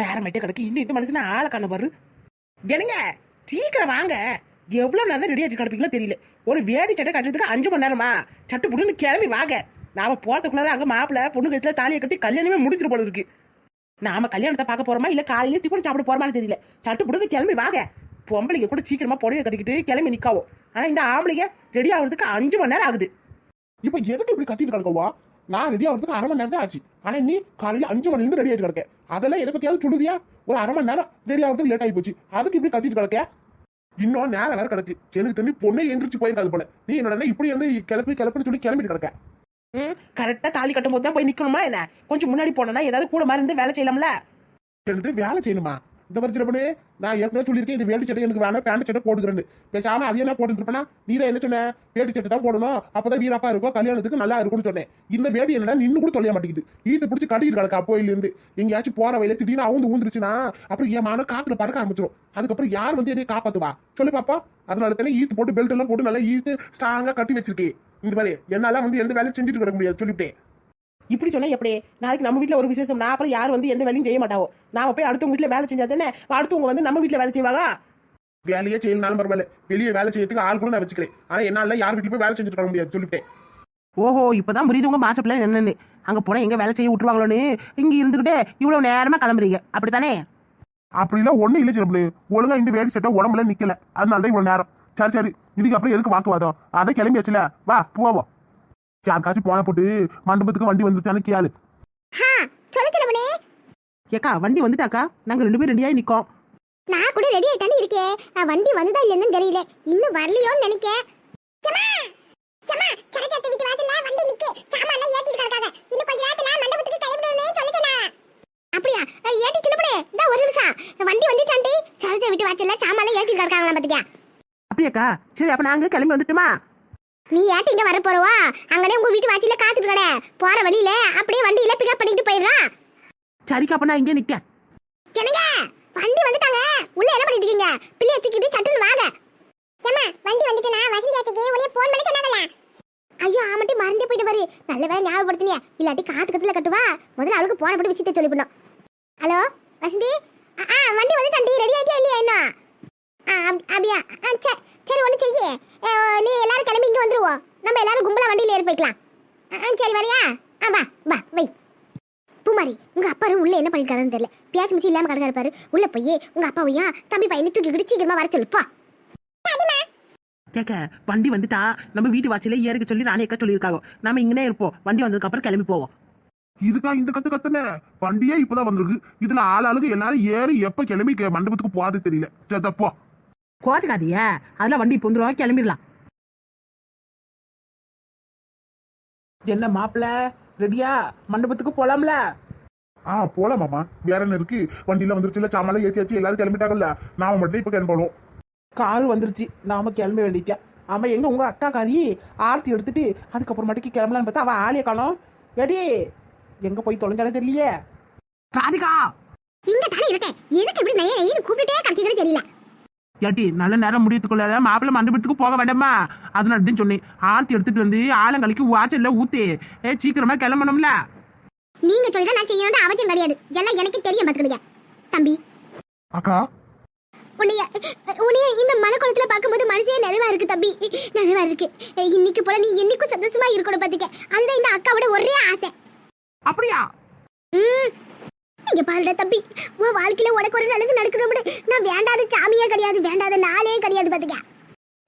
நேரமாயிட்டே கிடக்கு. இன்னும் இந்த மனுஷன் ஆளை காண பாரு. என்னங்க? சீக்கிரம் வாங்க. எவ்வளவு நேரம் ரெடி ஆகி கிடப்பீங்களோ தெரியல. ஒரு வேடி சட்டை கட்டுறதுக்கு அஞ்சு மணி நேரமா? சட்டு புடுன்னு கிளம்பி வாங்க. நாம போறதுக்குள்ளார அங்க மாப்பிள்ள பொண்ணு கட்டில தாலியை கட்டி கல்யாணமே முடிச்சிட்டு போல இருக்கு. நாம கல்யாணத்தை பார்க்க போறோமா? இல்ல காலையில டிஃபன் சாப்பிட போறோமான்னு தெரியல. சட்டு புடுங்க கிளம்பி வாங்க. பொம்பளைங்க கூட சீக்கிரமா புடவை கட்டிக்கிட்டு கிளம்பி நிக்காவோ. ஆனா இந்த ஆம்பளைங்க ரெடி ஆகுறதுக்கு அஞ்சு மணி நேரம் ஆகுது. இப்ப எதுக்கு இப்படி கத்திட்டு கிடக்கவா? நான் ரெடி ஆகிறதுக்கு அரை மணி நேரம் தான் ஆச்சு. ஆனா நீ காலையில அஞ்சு மணில இருந்து ரெடி ஆயிட்டு கிடக்க அதெல்லாம் எதை பத்தியாவது சொல்லுதியா ஒரு அரை மணி நேரம் ரெடி ஆகிறதுக்கு லேட் ஆகி போச்சு அதுக்கு இப்படி கத்திட்டு கிடக்க. இன்னும் நேரம் வேற கிடக்கு. எனக்கு தெரிஞ்சு பொண்ணே எந்திரிச்சு போயிருக்காது போல. நீ என்னடா இப்படி வந்து கிளப்பி கிளப்பின்னு சொல்லி கிளம்பிட்டு கிடக்க. ம் கரெக்டா தாலி கட்டும் போது தான் போய் நிக்கணுமா என்ன? கொஞ்சம் முன்னாடி போனோம்னா ஏதாவது கூட மாதிரி இருந்து வேலை செய்யலாம்ல? எனக்கு வேலை செய்யணுமா? இந்த மாதிரி சின்ன பொண்ணு நான் ஏற்கனவே சொல்லியிருக்கேன் இந்த வேட்டி சட்டை எனக்கு வேணாம் பேண்ட் சட்டை போட்டுக்கிறேன்னு. பேசாம அது என்ன போட்டுருப்பேன்னா நீ என்ன சொன்ன? வேட்டி சட்டை தான் போடணும். அப்பதான் வீரப்பா இருக்கும் கல்யாணத்துக்கு நல்லா இருக்கும்னு சொன்னேன். இந்த வேடி என்னடா நின்னு கூட தொலைய மாட்டேங்குது. ஈட்டு பிடிச்சி கட்டிட்டு கிடக்கு அப்போயில எங்கேயாச்சும் போற வயல திடீர்னு அவுந்து ஊந்துருச்சுன்னா அப்புறம் என் மான காத்துல பறக்க ஆரம்பிச்சிடும் அதுக்கப்புறம் யார் வந்து என்னைய காப்பாத்துவா? சொல்லு பாப்பா. அதனால தானே ஈத்து போட்டு பெல்ட் எல்லாம் போட்டு நல்லா ஈத்து ஸ்ட்ராங்கா கட்டி வச்சிருக்கேன் இந்த மாதிரி என்னால வந்து எந்த வேலையும் செஞ்சுட்டு கிடக்க முடியாது சொல்லிவிட்டேன். இப்படி சொன்னா எப்படி? நாளைக்கு நம்ம வீட்ல ஒரு விசேஷம். நான் அப்புறம் யார் வந்து எந்த வேலையும் செய்ய மாட்டாவோ? நாம போய் அடுத்தவங்க வீட்ல வேலை செஞ்சா தானே? அடுத்தவங்க வந்து நம்ம வீட்ல வேலை செய்வாங்க வேலையே செய்யலனாலும் பரவாயில்ல. வெளியே வேலை செய்யறதுக்கு ஆள் கூட நான் வச்சுக்கிறேன் ஆனா என்னால யார் வீட்டுல போய் வேலை செஞ்சுட்டு இருக்க முடியாது. சொல்லிவிட்டேன். ஓஹோ இப்பதான் புரியுது உங்க மாசப்பிள்ள என்னன்னு. அங்க போனா எங்க வேலை செய்ய விட்டுருவாங்களோன்னு. இங்க இருந்துகிட்டே இவ்வளவு நேரமா கிளம்புறீங்க. அப்படித்தானே? அப்படிலாம் ஒண்ணும் இல்லை சிறப்பு ஒழுங்கா இந்த வேடி சட்டை உடம்புல நிக்கல. அதனால தான் இவ்வளவு நேரம். சரி சரி. இதுக்கு அப்புறம் எதுக்கு வாக்குவாதம்? அதை கிளம்பியாச்சுல. வா போவோம். யாருக்காச்சும் போன போட்டு மண்டபத்துக்கு வண்டி வந்துச்சான்னு கேளு. ஏக்கா வண்டி வந்துட்டாக்கா? நாங்க ரெண்டு பேரும் ரெடியாகி நிக்கோம். நான் கூட ரெடி ஆயிட்டானே இருக்கேன் நான் வண்டி வந்துதா இல்லைன்னு தெரியல. இன்னும் வரலையோன்னு நினைக்கேன். அப்படியா? ஏட்டி சின்னப்படே இந்த ஒரு நிமிஷம். வண்டி வந்துச்சாண்டி? சரஜா வீட்டு வாசல்ல சாமான்லாம் ஏத்திட்டு கிடக்காங்களா பாத்துக்கியா அப்படியாக்கா? சரி அப்ப நாங்க கிளம்பி வந்துட்டுமா? நீ ஏட்டி இங்க வர போறவா? அங்கனே உங்க வீட்டு வாசல்ல காத்துட்டு கடை போற வழியில அப்படியே வண்டியில பிக்கப் பண்ணிட்டு போயிடலாம் சரிக்கா அப்ப நான் இங்கே நிக்க என்னங்க? வண்டி வந்துட்டாங்க. உள்ள என்ன பண்ணிட்டு இருக்கீங்க? பிள்ளைய தூக்கிட்டு சட்டுன்னு வாங்க. ஏமா வண்டி வந்துட்டுனா? வசந்தி அத்தைக்கு உன்னைய போன் பண்ணி சொன்னாங்கல்ல. ஐயோ ஆமாட்டி மறந்தே போயிட்டு பாரு. நல்ல வேலை ஞாபகப்படுத்தினியா. இல்லாட்டி காத்து கத்துல கட்டுவா? முதல்ல அவளுக்கு போன பட்டு விஷயத்தை சொல்லி பண்ணோம் ஹலோ வசந்தி? ஆ, ஆ வண்டி வந்துட்டாண்டி ரெடி ஆகிட்டியா இல்லையா என்ன ஆ அப்- அப்படியா ஆ சரி சரி ஒன்று செய்ய. நீ எல்லாரும் கிளம்பி இங்கே வந்துருவோம் நம்ம எல்லாரும் கும்பலா வண்டியில் ஏறி போய்க்கலாம். ஆ சரி வரியா? ஆ வா வா வை. பூமாரி உங்க அப்பா உள்ள என்ன பண்ணிருக்காருன்னு தெரியல. பேச்சு மிச்சு இல்லாம கிடக்காரு பாரு. உள்ள போய் உங்க அப்பாவையும் தம்பி பையனை தூக்கிக்கிட்டு சீக்கிரமா வர சொல்லுப்பா கேக்க வண்டி வந்துட்டா நம்ம வீட்டு வாசல ஏறிக்க சொல்லி ராணி அக்கா சொல்லியிருக்காங்க. நம்ம இங்கனே இருப்போம். வண்டி வந்ததுக்கு அப்புறம் கிளம்பி போவோம். இதுக்கா இந்த கத்து கத்துன? வண்டியே இப்பதான் வந்திருக்கு. இதுல ஆள் ஆளுக்கு எல்லாரும் ஏறி எப்ப கிளம்பி மண்டபத்துக்கு போகாது தெரியல. சரி தப்போ கோச்சுக்காதியா அதெல்லாம் வண்டி இப்போ வந்துடும் கிளம்பிடலாம். என்ன மாப்பிள்ள ரெடியா? மண்டபத்துக்கு போலாம்ல? ஆ போலாம் மாமா. வேற என்ன இருக்கு? வண்டியில வந்துருச்சுல சாமான் ஏத்தியாச்சு எல்லாரும் கிளம்பிட்டாங்கல்ல. நாம மட்டும் இப்ப கிளம்பணும். கார் வந்துருச்சு. நாம கிளம்ப வேண்டியதா ஆமா எங்க உங்க அக்கா காரி? ஆர்த்தி எடுத்துட்டு அதுக்கப்புறமாட்டிக்கு கிளம்பலான்னு பார்த்தா அவ ஆளைய காணோம். எடி எங்க போய் தொலைஞ்சாலும் தெரியலையே. ராதிகா! இங்க தானே இருக்கேன். எதுக்கு இப்படி நைய கூப்பிட்டுட்டே கட்டிக்கிட்டு தெரியல. ஏட்டி நல்ல நேரம் முடியத்துக்குள்ள மாப்பிள்ளை மண்டபத்துக்கு போக வேண்டாமா? அதனால தான் சொன்னேன். ஆர்த்தி எடுத்துட்டு வந்து ஆலங்கலிக்கு வாசல்ல ஊத்து. ஏ சீக்கிரமா கிளம்பணும்ல? நீங்க சொல்லிதான் நான் செய்யணும்னு அவசியம் கிடையாது. எல்லாம் எனக்கு தெரியும் பாத்துக்கிடுங்க தம்பி. அக்கா? உன்னைய உன்னைய இந்த மனக்குளத்துல பார்க்கும்போது மனசே நிறைவா இருக்கு தம்பி. நிறைவா இருக்கு. இன்னைக்கு போல நீ என்னைக்கும் சந்தோஷமா இருக்கணும் பாத்துக்க அதுதான் இந்த அக்காவோட ஒரே ஆசை. அப்படியா? ம். இங்க பாருடா தம்பி. உன் வாழ்க்கையில உனக்கு ஒரு நல்லது நடக்கணும்னு நான் வேண்டாத சாமியே கிடையாது வேண்டாத நாளே கிடையாது பாத்துக்க.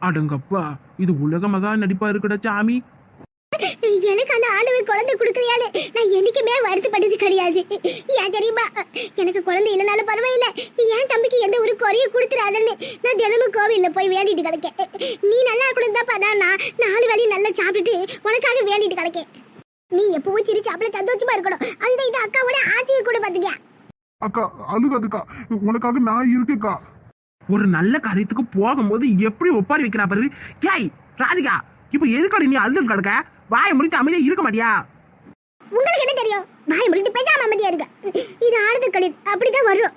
அடங்கப்பா இது உலக மகா நடிப்பா இருக்குடா சாமி. எனக்கு அந்த ஆண்டவன் குழந்தை கொடுக்கலையான்னு நான் என்னைக்குமே வருத்தப்பட்டது கிடையாது. ஏன் தெரியுமா? எனக்கு குழந்தை இல்லைனாலும் பரவாயில்ல. என் தம்பிக்கு எந்த ஒரு குறையும் கொடுத்துறாதன்னு நான் தினமும் கோவில்ல போய் வேண்டிட்டு கிடக்கேன். நீ நல்லா இருக்கணும் தான் நான் நாலு வேலையும் நல்லா சாப்பிட்டுட்டு உனக்காக வேண்டிட்டு கிடக்கேன். நீ எப்பவும் சிரி சாப்பிட சந்தோஷமா இருக்கணும். அதுதான் இது அக்காவோட ஆசையை கூட பாத்துக்க அக்கா அழுகாதுக்கா உனக்காக நான் இருக்கேக்கா ஒரு நல்ல காரியத்துக்கு போகும்போது எப்படி ஒப்பாரி வைக்கிறா பாரு. கேய் ராதிகா இப்ப எதுக்கடி நீ அழுது கிடக்க? வாய முடித்து அமைதியா இருக்க மாட்டியா? உங்களுக்கு என்ன தெரியும்? வாய் முடிட்டு பேசாம அமைதியா இருக்க இது ஆனது கிடையாது அப்படிதான் வரும்.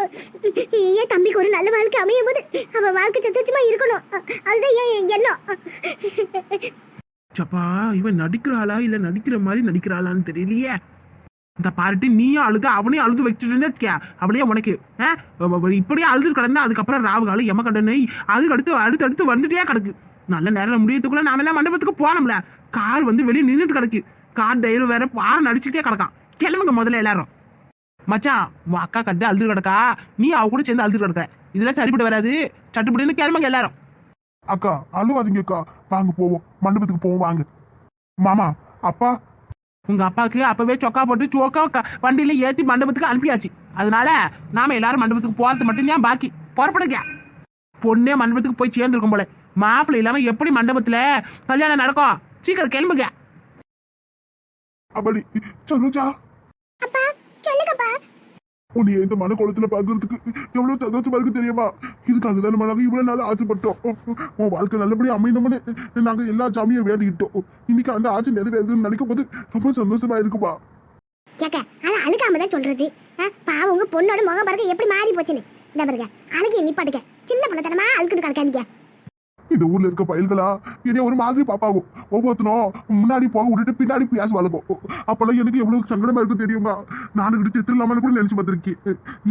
என் தம்பிக்கு ஒரு நல்ல வாழ்க்கை அமையும் போது அவன் வாழ்க்கை சந்தோஷமா இருக்கணும். அதுதான் என் எண்ணம். சப்பா இவன் நடிக்கிறாளா இல்ல நடிக்கிற மாதிரி நடிக்கிறாளான்னு தெரியலையே. இந்த பாருட்டி நீயும் அழுது அவனையும் அழுது வச்சுட்டு அவளையே உனக்கு ஆ? இப்படியே அழுது கிடந்தா அதுக்கப்புறம் ராவு காலம் எம கடனை அதுக்கு அடுத்து அடுத்து அடுத்து வந்துட்டே கிடக்கு. நல்ல நேரம் முடியத்துக்குள்ள நாமெல்லாம் மண்டபத்துக்கு போனோம்ல. கார் வந்து வெளியே நின்றுட்டு கிடக்கு. கார் டிரைவர் வேற பாரம் நடிச்சுக்கிட்டே கிடக்கான். கிளம்புங்க முதல்ல எல்லாரும். மச்சான் உன் அக்கா கட்டு அழுது கிடக்கா. நீ அவ கூட சேர்ந்து அழுது கிடக்க. இதெல்லாம் சரிப்பட்டு வராது. சட்டுப்பட்டுன்னு கிளம்புங்க எல்லாரும். அக்கா அழுவாதீங்க அக்கா வாங்க போவோம். மண்டபத்துக்கு போவோம் வாங்க. மாமா அப்பா. உங்க அப்பாவுக்கு அப்பவே சொக்கா போட்டு சோக்கா வண்டியில ஏத்தி மண்டபத்துக்கு அனுப்பியாச்சு. அதனால நாம எல்லாரும் மண்டபத்துக்கு போறது மட்டும் தான் பாக்கி? புறப்படுங்க. பொண்ணே மண்டபத்துக்கு போய் சேர்ந்துருக்கும் போல. மாப்பிள்ளை இல்லாம எப்படி மண்டபத்துல கல்யாணம் நடக்கும்? சீக்கிரம் கிளம்புங்க. அப்படி சொல்லுங்கப்பா உன்னை இந்த மன குளத்துல பாக்குறதுக்கு எவ்வளவு சந்தோஷமா இருக்கு தெரியுமா? இதுக்காக தான் நம்ம நாங்க இவ்வளவு நாள் ஆசைப்பட்டோம். உன் வாழ்க்கை நல்லபடியா அமையணும்னு நாங்க எல்லா சாமியும் வேண்டிக்கிட்டோம். இன்னைக்கு அந்த ஆசை நிறைவேறதுன்னு நினைக்கும் போது ரொம்ப சந்தோஷமா இருக்குப்பா கேக்க அது அழுக்காம தான் சொல்றது. ஆ, பாவம் உங்க பொண்ணோட முகம் பாருங்க எப்படி மாறி போச்சுன்னு. இந்த பாருங்க அழுகி நிப்பாட்டுக்க. சின்ன பிள்ளைத்தனமா அழுக்கிட்டு கிடக்காதீங்க. இந்த ஊர்ல இருக்க பயல்களா? என்னைய ஒரு மாதிரி பாப்பாகும் ஒவ்வொருத்தனும் முன்னாடி போக விட்டுட்டு பின்னாடி பேச வளர்க்கும் அப்பெல்லாம் எனக்கு எவ்வளவு சங்கடமா இருக்கும் தெரியுமா? நானு கிட்ட திட்டு இல்லாமல் கூட நினைச்சு பார்த்திருக்கேன்.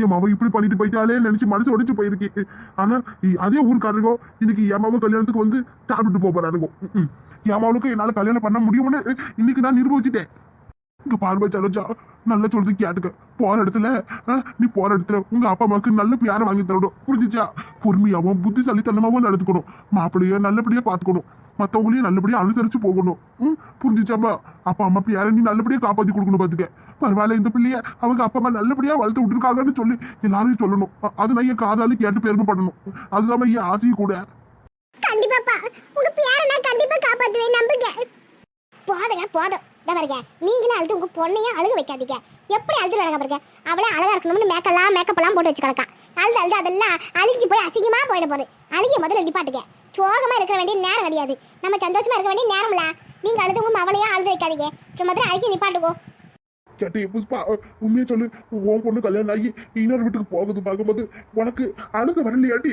என் மாவன் இப்படி பண்ணிட்டு போயிட்டாலே நினைச்சு மனசு உடைச்சு போயிருக்கேன் ஆனா அதே ஊருக்காரங்க இன்னைக்கு என் மாவன் கல்யாணத்துக்கு வந்து சாப்பிட்டு போக போறானுங்க. என் மாவனுக்கு என்னால கல்யாணம் பண்ண முடியும்னு இன்னைக்கு நான் நிரூபிச்சிட்டேன். இங்க பார்வை சரோஜா நல்ல சொல்றது கேட்டுக்க. போற இடத்துல நீ போற இடத்துல உங்க அப்பா அம்மாவுக்கு நல்ல பியாரை வாங்கி தரணும். புரிஞ்சுச்சா? பொறுமையாவும் புத்திசாலித்தனமாவும் நடத்துக்கணும் மாப்பிள்ளைய நல்லபடியா பாத்துக்கணும் மத்தவங்களையும் நல்லபடியா அனுசரிச்சு போகணும். ம் புரிஞ்சுச்சாமா அப்பா அம்மா பியார நீ நல்லபடியா காப்பாத்தி கொடுக்கணும் பாத்துக்க. பரவாயில்ல இந்த பிள்ளைய அவங்க அப்பா அம்மா நல்லபடியா வளர்த்து விட்டுருக்காங்கன்னு சொல்லி எல்லாரையும் சொல்லணும். அது நான் என் காதாலும் கேட்டு பெருமைப்படணும் அதுதான் என் ஆசையும் கூட. கண்டிப்பாப்பா. உங்க பேரை நான் கண்டிப்பா காப்பாத்துவேன் நம்புங்க. போதுங்க போதும். இந்த பாருங்க நீங்களும் அழுது உங்க பொண்ணையும் அழுக வைக்காதீங்க. எப்படி அழுது நடக்க பாருங்க? அவளே அழகா இருக்கணும்னு மேக்கெல்லாம் மேக்கப் எல்லாம் போட்டு வச்சு கிடக்கா அழுது அழுது அதெல்லாம் அழிஞ்சு போய் அசிங்கமா போயிட போகுது. அழுகிய முதல்ல நிப்பாட்டுங்க சோகமா இருக்க வேண்டிய நேரம் கிடையாது. நம்ம சந்தோஷமா இருக்க வேண்டிய நேரம்ல. நீங்க அழுது உங்க மவளையா அழுது வைக்காதீங்க. முதல்ல அழுகி நிப்பாட்டுக்கோ. கேட்டு புஷ்பா உண்மையை சொல்லு. உன் பொண்ணு கல்யாணம் ஆகி இன்னொரு வீட்டுக்கு போகுது பார்க்கும்போது உனக்கு அழுக வரலையாட்டி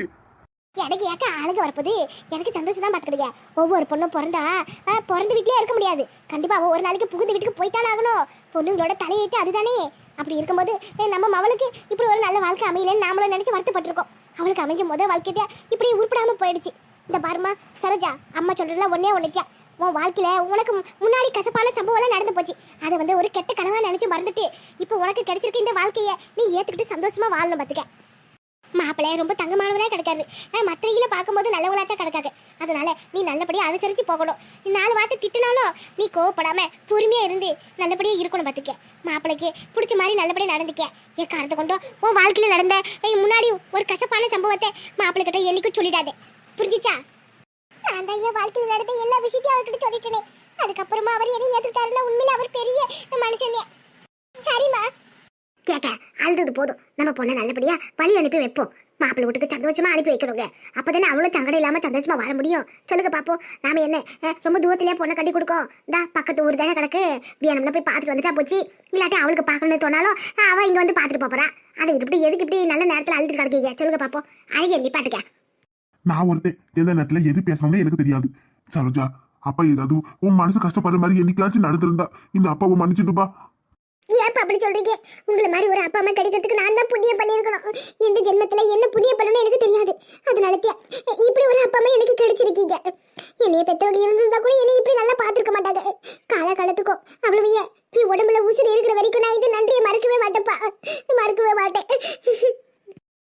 எனக்கு ஏக்க ஆளுங்க வரப்போது எனக்கு சந்தோஷம் தான் பார்த்துக்கிடுங்க ஒவ்வொரு பொண்ணும் பிறந்தா பிறந்து பிறந்த வீட்லயே இருக்க முடியாது. கண்டிப்பா ஒரு நாளைக்கு புகுந்த வீட்டுக்கு போய்த்தானே ஆகணும். பொண்ணுங்களோட தலையெழுத்து அதுதானே. அப்படி இருக்கும்போது நம்ம மவளுக்கு இப்படி ஒரு நல்ல வாழ்க்கை அமையலன்னு நாமளும் நினைச்சு வருத்தப்பட்டிருக்கோம். அவளுக்கு அமைஞ்ச முதல் வாழ்க்கையே இப்படி உருப்படாம போயிடுச்சு. இந்த பாருமா சரோஜா அம்மா சொல்றதுல ஒன்னே ஒன்றுக்கியா உன் வாழ்க்கையில உனக்கு முன்னாடி கசப்பான சம்பவம்லாம் நடந்து போச்சு. அதை வந்து ஒரு கெட்ட கனவா நினைச்சு மறந்துட்டு இப்போ உனக்கு கிடைச்சிருக்க இந்த வாழ்க்கைய நீ ஏத்துக்கிட்டு சந்தோஷமா வாழணும் பாத்துக்க. மாப்பிள்ளைய ரொம்ப தங்கமானவரா கிடக்காரு. மற்றவங்கள பார்க்கும்போது நல்லவங்களா தான் கிடக்காங்க. அதனால நீ நல்லபடியா அனுசரிச்சு போகணும். நீ நாலு வார்த்தை திட்டினாலும் நீ கோவப்படாம பொறுமையா இருந்து நல்லபடியா இருக்கணும் பார்த்துக்க மாப்பிள்ளைக்கு பிடிச்ச மாதிரி நல்லபடியா நடந்துக்க. என் காரத்தை கொண்டோ உன் வாழ்க்கையில நடந்த முன்னாடி ஒரு கசப்பான சம்பவத்தை மாப்பிள்ளை கிட்ட என்னைக்கும் சொல்லிடாதே. புரிஞ்சுச்சா? நான் தான் என் வாழ்க்கையில் நடந்த எல்லா விஷயத்தையும் அவர்கிட்ட சொல்லிட்டேனே. அதுக்கப்புறமா அவர் என்னை ஏத்துக்கிட்டாருன்னா உண்மையில அவர் பெரிய மனுஷனே. சரிம்மா. கேட்ட அழுது போதும். நம்ம பொண்ணை நல்லபடியா வழி அனுப்பி வைப்போம். மாப்பிள்ளை வீட்டுக்கு சந்தோஷமா அனுப்பி வைக்கணுங்க. அப்பதானே அவ்வளோ சங்கடம் இல்லாம சந்தோஷமா வாழ முடியும். சொல்லுங்க பாப்போம். நாம என்ன ரொம்ப தூரத்திலேயே பொண்ணை கட்டி கொடுக்கோம். தா பக்கத்து ஊர் தானே கிடக்கு. வேணும்னா போய் பார்த்துட்டு வந்துட்டா போச்சு. இல்லாட்டி அவளுக்கு பார்க்கணும்னு தோணாலும் அவ இங்க வந்து பார்த்துட்டு போறா. அதை இப்படி எதுக்கு இப்படி நல்ல நேரத்தில் அழுதுட்டு கிடக்கீங்க? சொல்லுங்க பாப்போம். அழகிய நிப்பாட்டுக்க நான் ஒருத்தன். எந்த நேரத்துல எது பேசணும்னு எனக்கு தெரியாது. சரோஜா அப்பா ஏதாவது உன் மனசு கஷ்டப்படுற மாதிரி என்னைக்காச்சும் நடந்திருந்தா இந்த அப்பாவை மன்னிச்சுட்டுப்பா ஏன்ப்பா அப்படி சொல்றீங்க? உங்களை மாதிரி ஒரு அப்பா அம்மா கிடைக்கிறதுக்கு நான் தான் புண்ணியம் பண்ணியிருக்கணும். இந்த ஜென்மத்துல என்ன புண்ணியம் பண்ணணும்னு எனக்கு தெரியாது. அதனால தான் இப்படி ஒரு அப்பா அம்மா எனக்கு கிடைச்சிருக்கீங்க. என்னைய பெத்தவங்க இருந்திருந்தா கூட என்னை இப்படி நல்லா பார்த்துருக்க மாட்டாங்க. காலகாலத்துக்கும் அவ்வளவு ஏன்? நீ உடம்புல உசுறு இருக்கிற வரைக்கும் நான் இது நன்றியை மறக்கவே மாட்டேன்ப்பா. மறக்கவே மாட்டேன்.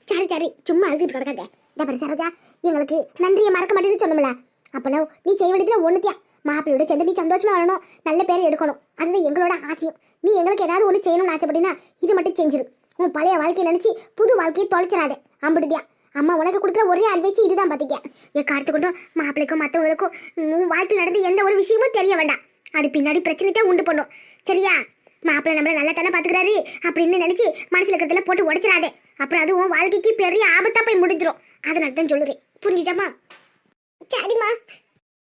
சரி சரி. சும்மா அழுதுட்டு கிடக்காத. பாரு சரோஜா எங்களுக்கு நன்றியை மறக்க மாட்டேன்னு சொன்னோம்ல. அப்பனா நீ செய்ய வேண்டியதுல ஒண்ணுத்தியா? மாப்பிள்ளையோட சேர்ந்து நீ சந்தோஷமா வரணும் நல்ல பேரை எடுக்கணும். அதுதான் எங்களோட ஆசையும். நீ எங்களுக்கு ஏதாவது ஒன்று செய்யணும்னு ஆசைப்படினா இது மட்டும் செஞ்சிரு. உன் பழைய வாழ்க்கையை நினைச்சு புது வாழ்க்கையை தொலைச்சிடாதே. அம்பிடுதியா அம்மா உனக்கு கொடுக்குற ஒரே அட்வைஸ் இதுதான் பார்த்துக்க என் கார்த்து மாப்பிள்ளைக்கும் மற்றவங்களுக்கும் உன் வாழ்க்கையில் நடந்த எந்த ஒரு விஷயமும் தெரிய வேண்டாம். அது பின்னாடி பிரச்சனைத்தான் உண்டு பண்ணும். சரியா? மாப்பிள்ளை நம்மள நல்லா தானே பாத்துக்கிறாரு அப்படின்னு நினைச்சு மனசுல இருக்கிறதுல போட்டு உடச்சிடாதே. அப்புறம் அது உன் வாழ்க்கைக்கு பெரிய ஆபத்தா போய் முடிஞ்சிடும் அதனால தான் சொல்லுறேன். புரிஞ்சுச்சாமா சரிம்மா.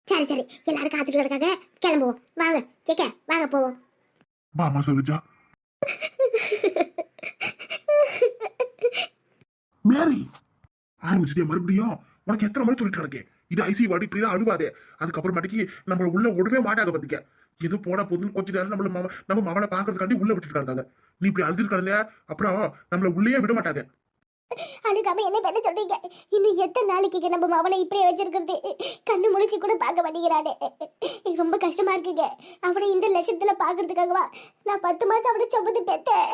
சரி சரி. எல்லாரும் காத்துட்டு கிடக்காங்க கிளம்புவோம். வாங்க கேக்க வாங்க போவோம். வாமா சரோஜா மேரி ஆரம்பிச்சுட்டே மறுபடியும்? உனக்கு எத்தனை மணி சொல்லிட்டு இருக்கேன் இது ஐசி வாடி இப்படிதான் அழுவாதே. அதுக்கப்புறமேட்டுக்கு நம்மள உள்ள விடவே மாட்டாங்க பாத்துக்க. எது போட போதுன்னு கொஞ்ச நேரம் நம்மள மாமா நம்ம மவனை பாக்குறதுக்காண்டி உள்ள விட்டுட்டு இருந்தாங்க நீ இப்படி அழுது கிடந்த அப்புறம் நம்மள உள்ளேயே விட மாட்டாங்க அதுக்காம என்ன பண்ண சொல்றீங்க? இன்னும் எத்தனை நாளைக்கு நம்ம அவனை இப்படியே வச்சிருக்கிறது? கண்ணு முழிச்சு கூட பார்க்க மாட்டேங்கிறானே ரொம்ப கஷ்டமா இருக்குங்க. அவனை இந்த லட்சத்துல பாக்குறதுக்காகவா நான் பத்து மாசம் அவனை சுமந்து பெத்தேன்.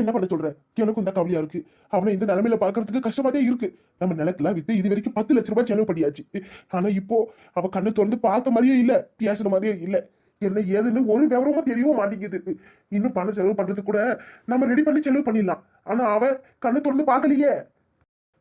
என்ன பண்ண சொல்ற? எனக்கும் இந்த கவலையா இருக்கு. அவனை இந்த நிலைமையில பாக்குறதுக்கு கஷ்டமாதே இருக்கு. நம்ம நிலத்துல வித்து இது வரைக்கும் பத்து லட்ச ரூபாய் செலவு பண்ணியாச்சு. ஆனா இப்போ அவ கண்ணு திறந்து பார்த்த மாதிரியே இல்ல. பேசுற மாதிரியே இல்லை. என்ன ஏதுன்னு ஒரு விவரமும் தெரியவும் மாட்டேங்குது. இன்னும் பணம் செலவு பண்றது கூட நம்ம ரெடி பண்ணி செலவு பண்ணிடலாம். ஆனா அவ கண்ணு தொடர்ந்து பார்க்கலையே.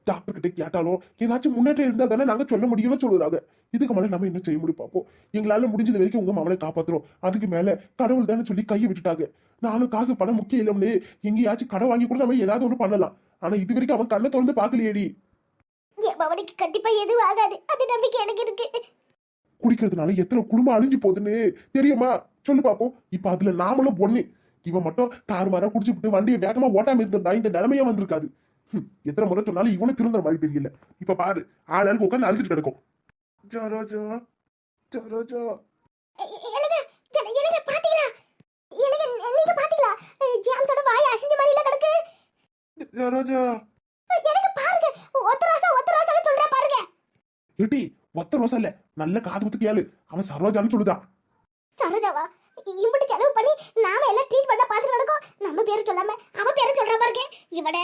டாக்டர் கிட்ட கேட்டாலும் ஏதாச்சும் முன்னேற்றம் இருந்தா தானே நாங்க சொல்ல முடியும்னு சொல்லுறாங்க. இதுக்கு மேல நம்ம என்ன செய்ய முடியும் பார்ப்போம். எங்களால முடிஞ்சது வரைக்கும் உங்க மகனை காப்பாத்துறோம். அதுக்கு மேல கடவுள் தானே சொல்லி கையை விட்டுட்டாங்க. நானும் காசு பணம் முக்கியம் இல்லம்னு எங்கேயாச்சும் கடன் வாங்கி கூட நம்ம ஏதாவது ஒண்ணு பண்ணலாம். ஆனா இது வரைக்கும் அவன் கண்ணை தொடர்ந்து பார்க்கலையேடி. அவனுக்கு கண்டிப்பா எதுவும் ஆகாது. அது நம்பிக்கை எனக்கு இருக்கு. குடிக்கிறதுனால எத்தனை குடும்பம் அழிஞ்சு போகுதுன்னு தெரியுமா? சொல்லு பாப்போம். இப்ப அதுல நாமளும் பொண்ணு இவன் மட்டும் தாறுமாறா குடிச்சுட்டு வண்டியை வேகமா ஓட்டாம இருந்திருந்தா இந்த நிலைமையா வந்திருக்காது. எத்தனை முறை சொன்னாலும் இவனும் திருந்த மாதிரி தெரியல. இப்ப பாரு ஆள் ஆளுக்கு உட்காந்து அழுதுட்டு கிடக்கும். பாத்தீங்களா? எனக்கு நீங்க பாத்தீங்களா? ஜேம்ஸோட வாய் அசிஞ்ச மாதிரி இல்ல கிடக்கு. ஜரோஜோ எனக்கு பாருங்க ஒத்த ராசா ஒத்த ராசான்னு சொல்றேன் பாருங்க. ஏட்டி ஒத்த ரோசா இல்ல நல்ல காது குத்து கேளு அவன் சரோஜான்னு சொல்லுதான். சரோஜாவா? இம்புட்டு செலவு பண்ணி நாம எல்லாம் ட்ரீட் பண்ண பாத்துட்டு கிடக்கோம் நம்ம பேரு சொல்லாம அவன் பேரு சொல்ற பாருங்க. இவட.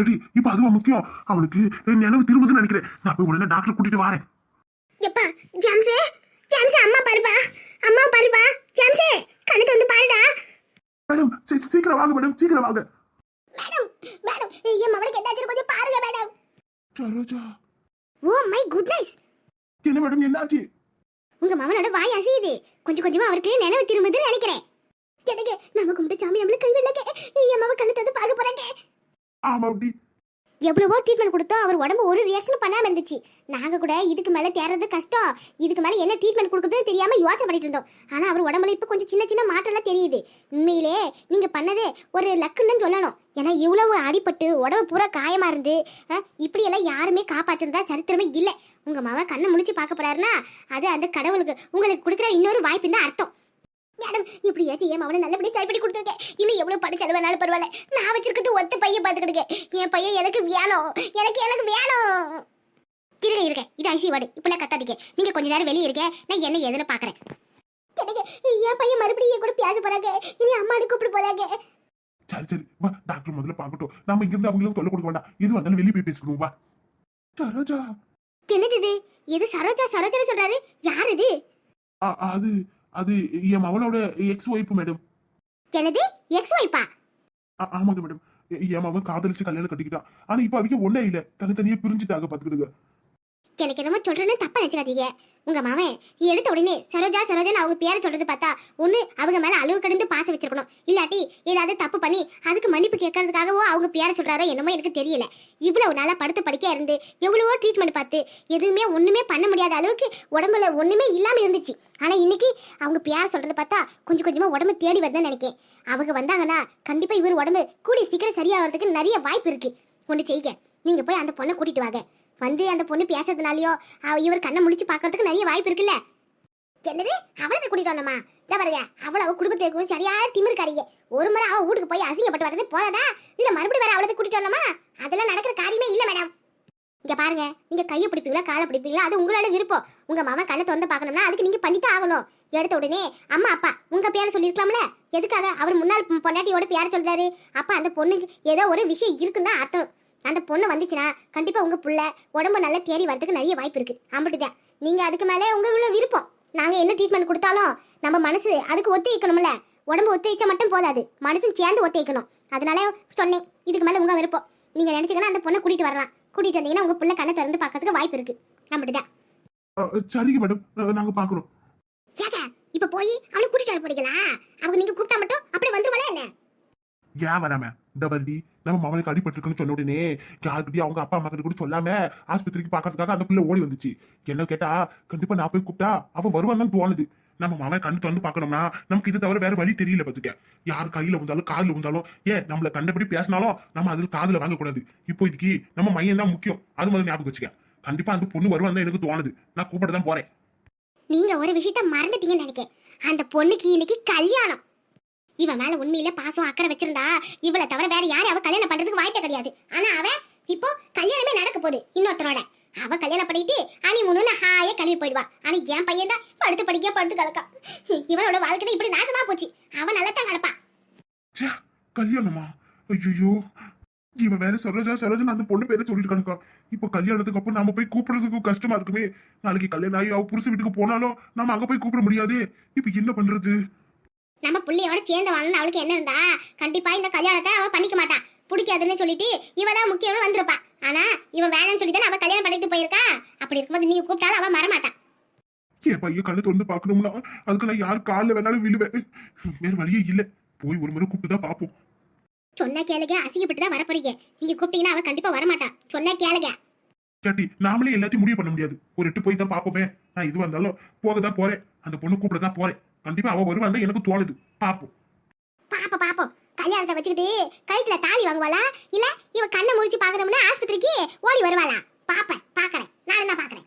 ஏடி இப்ப அதுவா முக்கியம். அவனுக்கு நினைவு திரும்புதுன்னு நினைக்கிறேன். நான் போய் உடனே டாக்டர் கூட்டிட்டு வரேன். எப்பா ஜாம்ஸே ஜாம்ஸே அம்மா பாருப்பா. அம்மா பாருப்பா. ஜாம்ஸே கணக்கு வந்து பாருடா. மேடம் சீக்கிரம் வாங்க மேடம். சீக்கிரம் வாங்க. மேடம் மேடம் என் மவனுக்கு என்னாச்சு கொஞ்சம் பாருங்க madam. Saroja. Oh my goodness. என்ன மேடம் என்னாச்சு? உங்க மவனோட வாய் அசையுது. கொஞ்சம் கொஞ்சமா அவருக்கு நினைவு திரும்புதுன்னு நினைக்கிறேன். எனக்கு நம்ம கும்பிட்டு சாமி நம்மள கைவிடலங்க என் மவ கண்ணு தந்து பார்க்க போறாங்க. ஆமா அப்படி. எவ்வளவோ ட்ரீட்மெண்ட் கொடுத்தோம். அவர் உடம்பு ஒரு ரியாக்ஷன் பண்ணாம இருந்துச்சு. நாங்க கூட இதுக்கு மேல தேறது கஷ்டம். இதுக்கு மேல என்ன ட்ரீட்மெண்ட் கொடுக்கறது தெரியாம யோசனை பண்ணிட்டு இருந்தோம். ஆனா அவர் உடம்புல இப்ப கொஞ்சம் சின்ன சின்ன மாற்றம்லாம் தெரியுது. உண்மையிலே நீங்க பண்ணது ஒரு லக்குன்னு சொல்லணும். ஏன்னா இவ்வளவு அடிபட்டு உடம்பு பூரா காயமா இருந்து அஹ், இப்படி எல்லாம் யாருமே காப்பாத்துனதா சரித்திரமே இல்ல. உங்க மவன் கண்ணை முழிச்சு பார்க்க போறாருன்னா அது அந்த கடவுளுக்கு உங்களுக்கு கொடுக்குற இன்னொரு வாய்ப்புன்னு தான் அர்த்தம். மேடம் இப்படியாச்சும் என் மவனை நல்லபடியாக சரி பண்ணி கொடுத்துருக்கேன். இன்னும் எவ்வளவு படி செலவானாலும் பரவாயில்ல. நான் வச்சிருக்கிறது ஒத்த பையன் பார்த்துக்கிடுங்க என் பையன் எனக்கு வேணும். எனக்கு எனக்கு வேணும். இருங்க இருக்கேன் இது ஐசி வார்டு. இப்பெல்லாம் கத்தாதீங்க. நீங்க கொஞ்ச நேரம் வெளியே இருக்கேன் நான் என்ன ஏதுன்னு பாக்குறேன் எனக்கு என் பையன் மறுபடியும் என் கூட பேச போறாங்க. இனி அம்மானு கூப்பிட போறாங்க? சரி சரி. வா டாக்டர் முதல்ல பார்க்கட்டும். நாம இங்க இருந்து அவங்களுக்கு தொல்லை கொடுக்க வேண்டாம். இது வந்தாலும் வெளியே போய் பேசிக்கணும் வா. சரோஜா என்னது இது? இது சரோஜா சரோஜான்னு சொல்றாரு? யார் இது அ- அது அது என் மகனோட எக்ஸ் ஒய்ஃப் மேடம் என்னது? எக்ஸ் ஒய்ப்பா ஆ- ஆமாங்க மேடம் எ- என் மகன் காதலிச்சு கல்யாணம் கட்டிக்கிட்டான். ஆனா இப்ப அவங்க ஒண்ணே இல்ல. தனித்தனியா பிரிஞ்சுட்டாங்க பாத்துக்கிடுங்க. எனக்கு என்னமோ சொல்றேன்னு தப்பா நினைச்சுக்காதீங்க. உங்க மாமன் எடுத்த உடனே சரோஜா சரோஜான்னு அவங்க பேரை சொல்றது பார்த்தா ஒண்ணு அவங்க மேல அளவு கடந்து பாசம் வச்சிருக்கணும். இல்லாட்டி ஏதாவது தப்பு பண்ணி அதுக்கு மன்னிப்பு கேட்கறதுக்காகவோ அவங்க பேரை சொல்றாரோ என்னமோ எனக்கு தெரியல. இவ்வளவு நாளா படுத்து படிக்க இருந்து எவ்வளவோ ட்ரீட்மெண்ட் பார்த்து எதுவுமே ஒண்ணுமே பண்ண முடியாத அளவுக்கு உடம்புல ஒண்ணுமே இல்லாம இருந்துச்சு. ஆனா இன்னைக்கு அவங்க பேரை சொல்றது பார்த்தா கொஞ்சம் கொஞ்சமா உடம்பு தேடி வருதுன்னு நினைக்கேன். அவங்க வந்தாங்கன்னா கண்டிப்பா இவர் உடம்பு கூடிய சீக்கிரம் சரியாகிறதுக்கு நிறைய வாய்ப்பு இருக்கு. ஒண்ணு செய்யுங்க நீங்க போய் அந்த பொண்ணை கூட்டிட்டு வாங்க. வந்து அந்த பொண்ணு பேசுறதுனாலயோ அவ இவர் கண்ணை முடிச்சு பார்க்கறதுக்கு நிறைய வாய்ப்பு இருக்குல்ல? என்னது? அவளை கூட்டிட்டு வரணுமா? இத பாருங்க அவள அவ குடும்பத்தை இருக்கும் சரியான திமிருக்காரிங்க ஒரு முறை அவ வீட்டுக்கு போய் அசிங்கப்பட்டு வரது போதாதா? இல்ல மறுபடியும் வேற அவளை போய் கூட்டிட்டு வரணுமா? அதெல்லாம் நடக்கிற காரியமே இல்ல மேடம் இங்க பாருங்க நீங்க கையை பிடிப்பீங்களா காலை பிடிப்பீங்களா? அது உங்களோட விருப்பம். உங்க மாமா கண்ணை திறந்து பார்க்கணும்னா அதுக்கு நீங்க பண்ணித்தான் ஆகணும். எடுத்த உடனே அம்மா அப்பா உங்க பேரை சொல்லிருக்கலாம்ல எதுக்காக? அவர் முன்னாள் பொண்டாட்டியோட பேரை சொல்றாரு. அப்ப அந்த பொண்ணுக்கு ஏதோ ஒரு விஷயம் இருக்குன்னு தான் அர்த்தம். அந்த பொண்ணு வந்துச்சுன்னா கண்டிப்பா உங்க புள்ள உடம்பு நல்லா தேடி வரதுக்கு நிறைய வாய்ப்பு இருக்கு. அம்பிட்டுதான் நீங்க அதுக்கு மேலே உங்க விருப்பம். நாங்க என்ன ட்ரீட்மெண்ட் கொடுத்தாலும் நம்ம மனசு அதுக்கு ஒத்திக்கணும்ல உடம்பு ஒத்திச்சா மட்டும் போதாது. மனசும் சேர்ந்து ஒத்திக்கணும் அதனால சொன்னேன். இதுக்கு மேல உங்க விருப்பம். நீங்க நினைச்சீங்கன்னா அந்த பொண்ணை கூட்டிட்டு வரலாம். கூட்டிட்டு வந்தீங்கன்னா உங்க புள்ள கண்ணை திறந்து பார்க்கறதுக்கு வாய்ப்பு இருக்கு. அம்பிட்டுதான் அ, சரிங்க மேடம். நாங்க பாக்குறோம் ஏங்க இப்ப போய் அவனை கூட்டிட்டு வர போறீங்களா? அவங்க நீங்க கூப்பிட்டா மட்டும் அப்படியே வந்துருவாளே என்ன? ஏன் வராம? இந்த வருடி நம்ம மகனுக்கு அடிபட்டிருக்குன்னு சொன்ன உடனே யாருக்கிட்டயும் அவங்க அப்பா அம்மா கிட்ட கூட சொல்லாம ஆஸ்பத்திரிக்கு பாக்கிறதுக்காக அந்த பிள்ளை ஓடி வந்துச்சு. என்ன கேட்டா கண்டிப்பா நான் போய் கூப்பிட்டா அவன் வருவான் தான் தோணுது. நம்ம மகன் கண்ணு திறந்து பார்க்கணும்னா நமக்கு இது தவிர வேற வழி தெரியல பாத்துக்க. யார் கையில வந்தாலும் காதுல வந்தாலும் ஏன் நம்மள கண்டபடி பேசினாலும் நம்ம அதுல காதுல வாங்கக்கூடாது இப்போ இதுக்கு நம்ம மையம் தான் முக்கியம். அது மாதிரி ஞாபகம் வச்சுக்க. கண்டிப்பா அந்த பொண்ணு வருவான் தான் எனக்கு தோணுது. நான் கூப்பிட்டு தான் போறேன். நீங்க ஒரு விஷயத்த மறந்துட்டீங்கன்னு நினைக்கிறேன். அந்த பொண்ணுக்கு இன்னைக்கு கல்யாணம். இவன் மேல உண்மையில பாசம் அக்கறை வச்சிருந்தா இவளை தவிர வேற யாரும் அவ கல்யாணம் பண்றதுக்கு வாய்ப்பே கிடையாது. ஆனா அவ இப்போ கல்யாணமே நடக்க போகுது இன்னொருத்தரோட அவ கல்யாணம் பண்ணிட்டு அனி முன்னு ஹாயே கிளம்பி போயிடுவா. ஆனா என் பையன் தான் படுத்து படிக்க படுத்து கலக்கா இவனோட வாழ்க்கை தான் இப்படி நாசமா போச்சு. அவன் நல்லா தான் நடப்பா. கல்யாணமா? ஐயோ இவன் வேற சரோஜா சரோஜா அந்த பொண்ணு பேரை சொல்லிட்டு கணக்கா இப்ப கல்யாணத்துக்கு அப்புறம் நாம போய் கூப்பிடுறதுக்கு கஷ்டமா இருக்குமே. நாளைக்கு கல்யாணம் ஆகி அவ புருஷ வீட்டுக்கு போனாலும் நாம அங்க போய் கூப்பிட முடியாதே. இப்ப என்ன பண்றது? நம்ம புள்ளையோட சேர்ந்து வாழணும் அவளுக்கு என்ன இருந்தா கண்டிப்பா இந்த கல்யாணத்தை அவ பண்ணிக்க மாட்டான் பிடிக்காதுன்னு சொல்லிட்டு இவ தான் முக்கியம்னு வந்திருப்பா. ஆனா இவன் வேணாம்னு சொல்லி தானே அவ கல்யாணம் பண்ணிட்டு போயிருக்கா? அப்படி இருக்கும்போது நீங்க கூப்பிட்டாலும் அவ மறமாட்டா என் பையன் கண்ணை திறந்து பார்க்கணும்னா அதுக்கு நான் யார் காலில் வேணாலும் விழுவேன். வேற வழியே இல்ல. போய் ஒரு முறை கூப்பிட்டு தான் பார்ப்போம். சொன்ன கேளுங்க அசிங்கப்பட்டு தான் வரப்போறீங்க. நீங்க கூப்பிட்டீங்கன்னா அவ கண்டிப்பா வரமாட்டா. சொன்ன கேளுங்க கேட்டி நாமளே எல்லாத்தையும் முடிவு பண்ண முடியாது. ஒரு எட்டு போய் தான் பார்ப்போமே. நான் இது வந்தாலும் போக தான் போறேன். அந்த பொண்ணு கூப்பிட தான் போறேன். கண்டிப்பா அவ வருவான் தான் எனக்கு தோணுது. பாப்போம் பாப்போம் பாப்போம் கல்யாணத்தை வச்சுக்கிட்டு கழுத்துல தாலி வாங்குவாளா? இல்ல இவ கண்ணை முடிச்சு பாக்குறோம்னா ஆஸ்பத்திரிக்கு ஓடி வருவாளா? பாப்பேன் பாக்குறேன் நானும் தான் பாக்குறேன்